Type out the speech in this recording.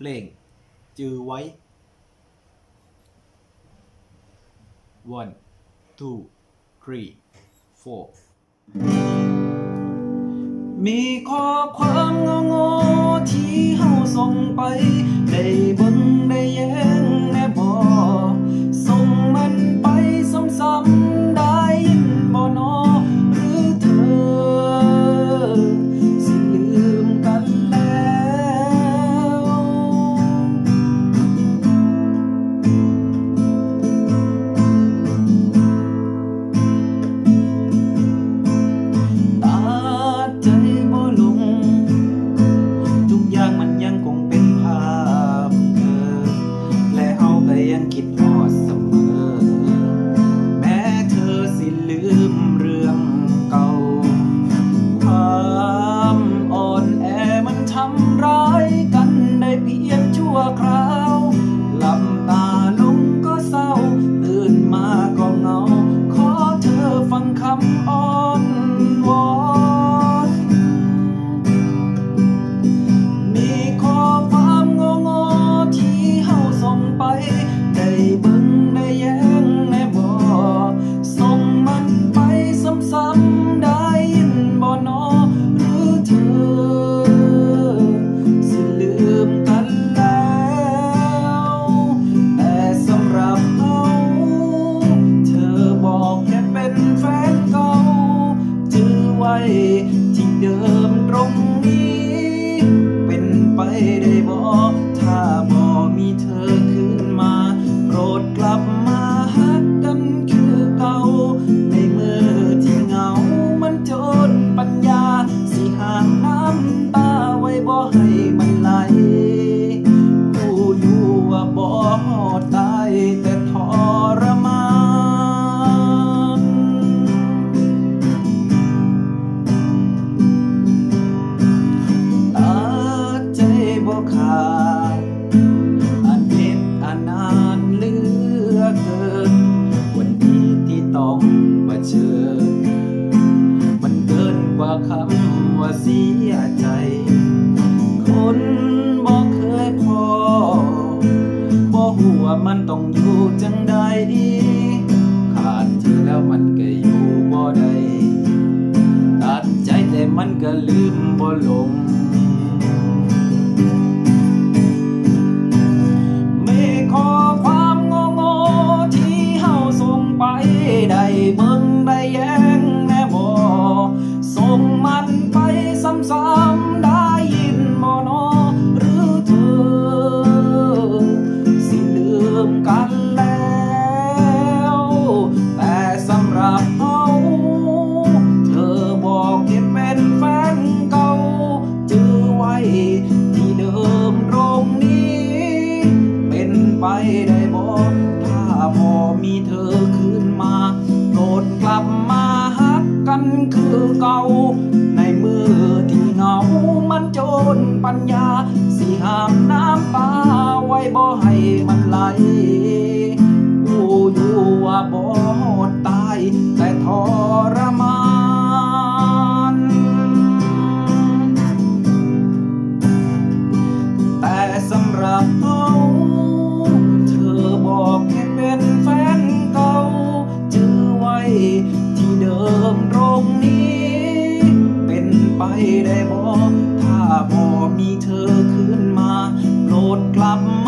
เปล่ง จือไว้ one two three four มีข้อความงงๆที่เฮาส่งไปในบนได ว่าเสียใจ คนบอกเคยพอบอกหัวมันต้องอยู่จังใดขาดเธอแล้วมันก็อยู่บ่ได้ตัดใจแต่มันก็ลืมบ่ลงไม่ขอความงงที่เฮาส่งไปใดเบิ่ง บอกถ้าพอมีเธอขึ้นมาโดดกลับมาฮักกันคือเก่า ในมือที่เงามันจนปัญญาสีหามน้ำปลาไว้บ่ให้มันไหลอู้อยู่ว่าบ่ตายแต่ทรมานแต่สำหรับเขา ได้บอกถ้าบอมีเธอขึ้นมา โปรดกลับมา